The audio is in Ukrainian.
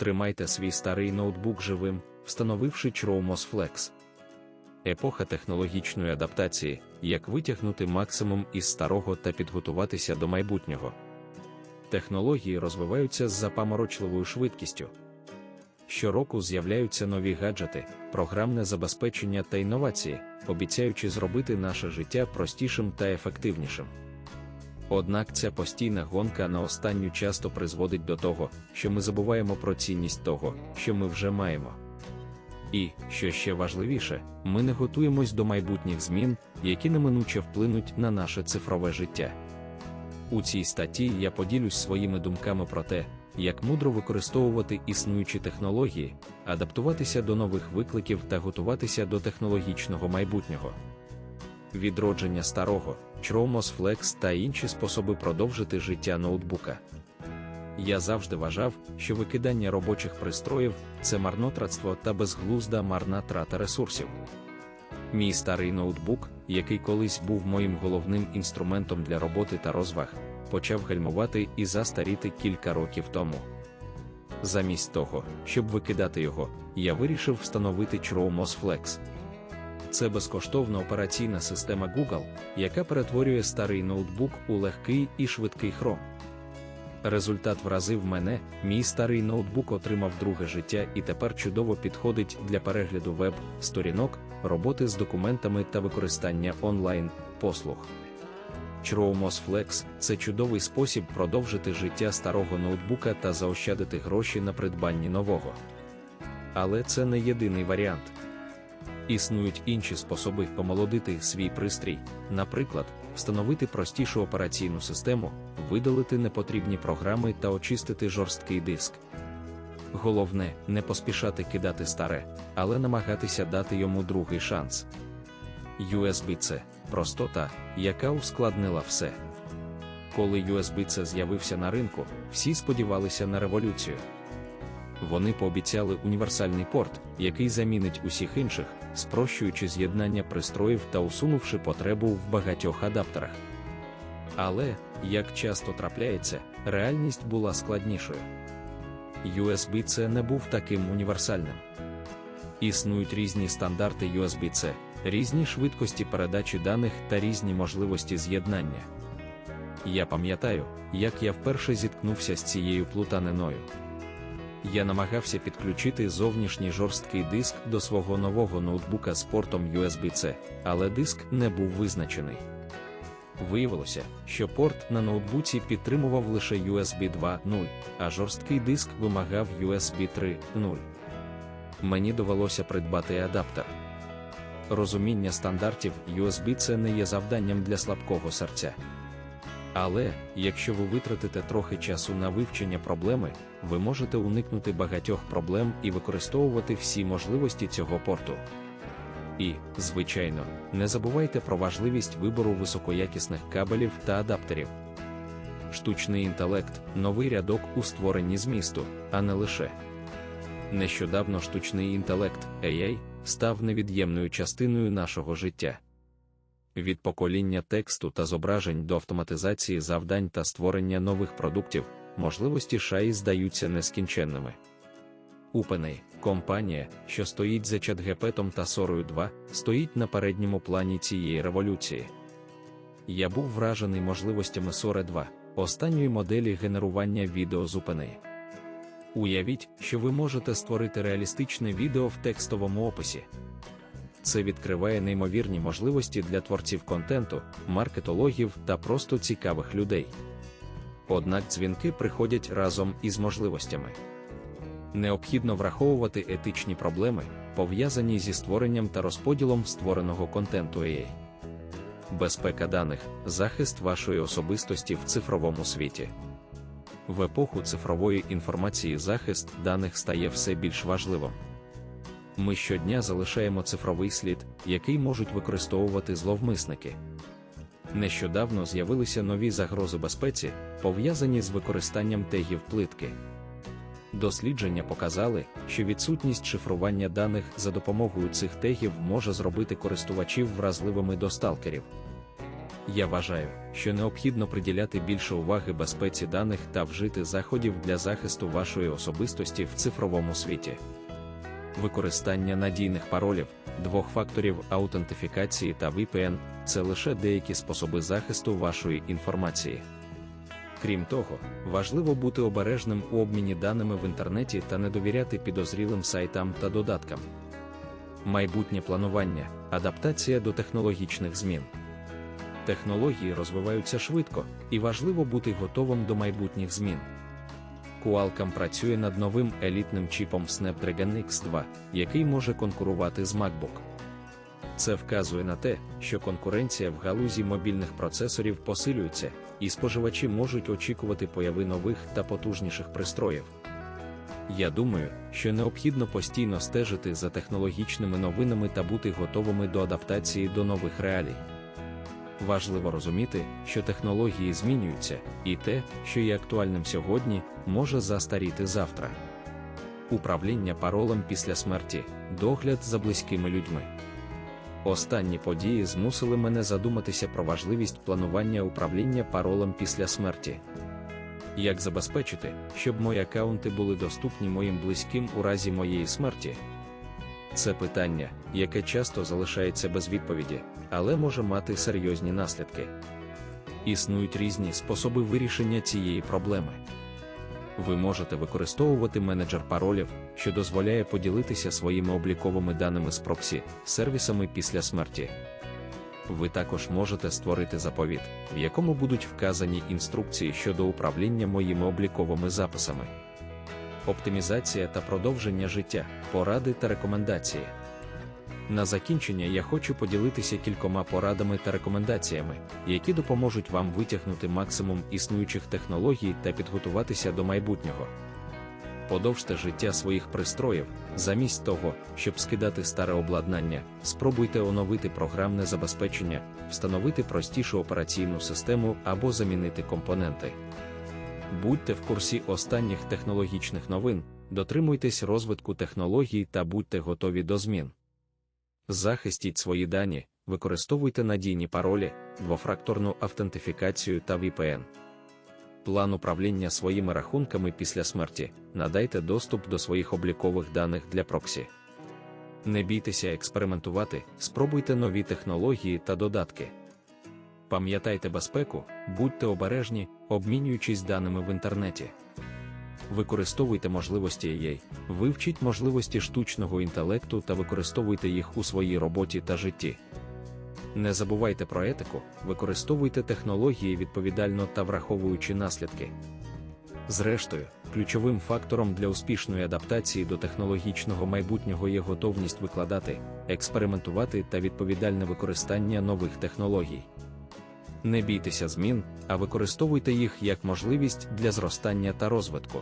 Тримайте свій старий ноутбук живим, встановивши Chromos Flex. Епоха технологічної адаптації, як витягнути максимум із старого та підготуватися до майбутнього. Технології розвиваються з запаморочливою швидкістю. Щороку з'являються нові гаджети, програмне забезпечення та інновації, обіцяючи зробити наше життя простішим та ефективнішим. Однак ця постійна гонка на останню часто призводить до того, що ми забуваємо про цінність того, що ми вже маємо. І, що ще важливіше, ми не готуємось до майбутніх змін, які неминуче вплинуть на наше цифрове життя. У цій статті я поділюсь своїми думками про те, як мудро використовувати існуючі технології, адаптуватися до нових викликів та готуватися до технологічного майбутнього. Відродження старого, Chromos Flex та інші способи продовжити життя ноутбука. Я завжди вважав, що викидання робочих пристроїв це марнотратство та безглузда марна трата ресурсів. Мій старий ноутбук, який колись був моїм головним інструментом для роботи та розваг, почав гальмувати і застаріти кілька років тому. Замість того, щоб викидати його, я вирішив встановити Chromos Flex. Це безкоштовна операційна система Google, яка перетворює старий ноутбук у легкий і швидкий Chrome. Результат вразив мене, мій старий ноутбук отримав друге життя і тепер чудово підходить для перегляду веб-сторінок, роботи з документами та використання онлайн-послуг. Chromos Flex це чудовий спосіб продовжити життя старого ноутбука та заощадити гроші на придбанні нового. Але це не єдиний варіант. Існують інші способи помолодити свій пристрій, наприклад, встановити простішу операційну систему, видалити непотрібні програми та очистити жорсткий диск. Головне, не поспішати кидати старе, але намагатися дати йому другий шанс. USB-C простота, яка ускладнила все. Коли USB-C з'явився на ринку, всі сподівалися на революцію. Вони пообіцяли універсальний порт, який замінить усіх інших, спрощуючи з'єднання пристроїв та усунувши потребу в багатьох адаптерах. Але, як часто трапляється, реальність була складнішою. USB-C не був таким універсальним. Існують різні стандарти USB-C, різні швидкості передачі даних та різні можливості з'єднання. Я пам'ятаю, як я вперше зіткнувся з цією плутаниною. Я намагався підключити зовнішній жорсткий диск до свого нового ноутбука з портом USB-C, але диск не був визначений. Виявилося, що порт на ноутбуці підтримував лише USB 2.0, а жорсткий диск вимагав USB 3.0. Мені довелося придбати адаптер. Розуміння стандартів USB це не є завданням для слабкого серця. Але, якщо ви витратите трохи часу на вивчення проблеми, ви можете уникнути багатьох проблем і використовувати всі можливості цього порту. І, звичайно, не забувайте про важливість вибору високоякісних кабелів та адаптерів. Штучний інтелект новий рядок у створенні змісту, а не лише. Нещодавно штучний інтелект AI став невід'ємною частиною нашого життя. Від покоління тексту та зображень до автоматизації завдань та створення нових продуктів, можливості шаї здаються нескінченними. OpenAI, компанія, що стоїть за ChatGPT та Сорою 2, стоїть на передньому плані цієї революції. Я був вражений можливостями Сори 2, останньої моделі генерування відео з OpenAI. Уявіть, що ви можете створити реалістичне відео в текстовому описі. Це відкриває неймовірні можливості для творців контенту, маркетологів та просто цікавих людей. Однак дзвінки приходять разом із можливостями. Необхідно враховувати етичні проблеми, пов'язані зі створенням та розподілом створеного контенту AI. Безпека даних, захист вашої особистості в цифровому світі. В епоху цифрової інформації захист даних стає все більш важливим. Ми щодня залишаємо цифровий слід, який можуть використовувати зловмисники. Нещодавно з'явилися нові загрози безпеці, пов'язані з використанням тегів плитки. Дослідження показали, що відсутність шифрування даних за допомогою цих тегів може зробити користувачів вразливими до сталкерів. Я вважаю, що необхідно приділяти більше уваги безпеці даних та вжити заходів для захисту вашої особистості в цифровому світі. Використання надійних паролів, двох факторів аутентифікації та VPN це лише деякі способи захисту вашої інформації. Крім того, важливо бути обережним у обміні даними в інтернеті та не довіряти підозрілим сайтам та додаткам. Майбутнє планування, адаптація до технологічних змін. Технології розвиваються швидко, і важливо бути готовим до майбутніх змін. Qualcomm працює над новим елітним чіпом Snapdragon X2, який може конкурувати з MacBook. Це вказує на те, що конкуренція в галузі мобільних процесорів посилюється, і споживачі можуть очікувати появи нових та потужніших пристроїв. Я думаю, що необхідно постійно стежити за технологічними новинами та бути готовими до адаптації до нових реалій. Важливо розуміти, що технології змінюються, і те, що є актуальним сьогодні, може застаріти завтра. Управління паролем після смерті, догляд за близькими людьми. Останні події змусили мене задуматися про важливість планування управління паролем після смерті. Як забезпечити, щоб мої аккаунти були доступні моїм близьким у разі моєї смерті? Це питання, яке часто залишається без відповіді, але може мати серйозні наслідки. Існують різні способи вирішення цієї проблеми. Ви можете використовувати менеджер паролів, що дозволяє поділитися своїми обліковими даними з проксі, сервісами після смерті. Ви також можете створити заповіт, в якому будуть вказані інструкції щодо управління моїми обліковими записами. Оптимізація та продовження життя, поради та рекомендації. На закінчення я хочу поділитися кількома порадами та рекомендаціями, які допоможуть вам витягнути максимум існуючих технологій та підготуватися до майбутнього. Подовжте життя своїх пристроїв, замість того, щоб скидати старе обладнання, спробуйте оновити програмне забезпечення, встановити простішу операційну систему або замінити компоненти. Будьте в курсі останніх технологічних новин, дотримуйтесь розвитку технологій та будьте готові до змін. Захистіть свої дані, використовуйте надійні паролі, двофракторну автентифікацію та VPN. План управління своїми рахунками після смерті надайте доступ до своїх облікових даних для проксі. Не бійтеся експериментувати, спробуйте нові технології та додатки. Пам'ятайте безпеку, будьте обережні, обмінюючись даними в інтернеті. Використовуйте можливості AI, вивчіть можливості штучного інтелекту та використовуйте їх у своїй роботі та житті. Не забувайте про етику, використовуйте технології відповідально та враховуючи наслідки. Зрештою, ключовим фактором для успішної адаптації до технологічного майбутнього є готовність викладати, експериментувати та відповідальне використання нових технологій. Не бійтеся змін, а використовуйте їх як можливість для зростання та розвитку.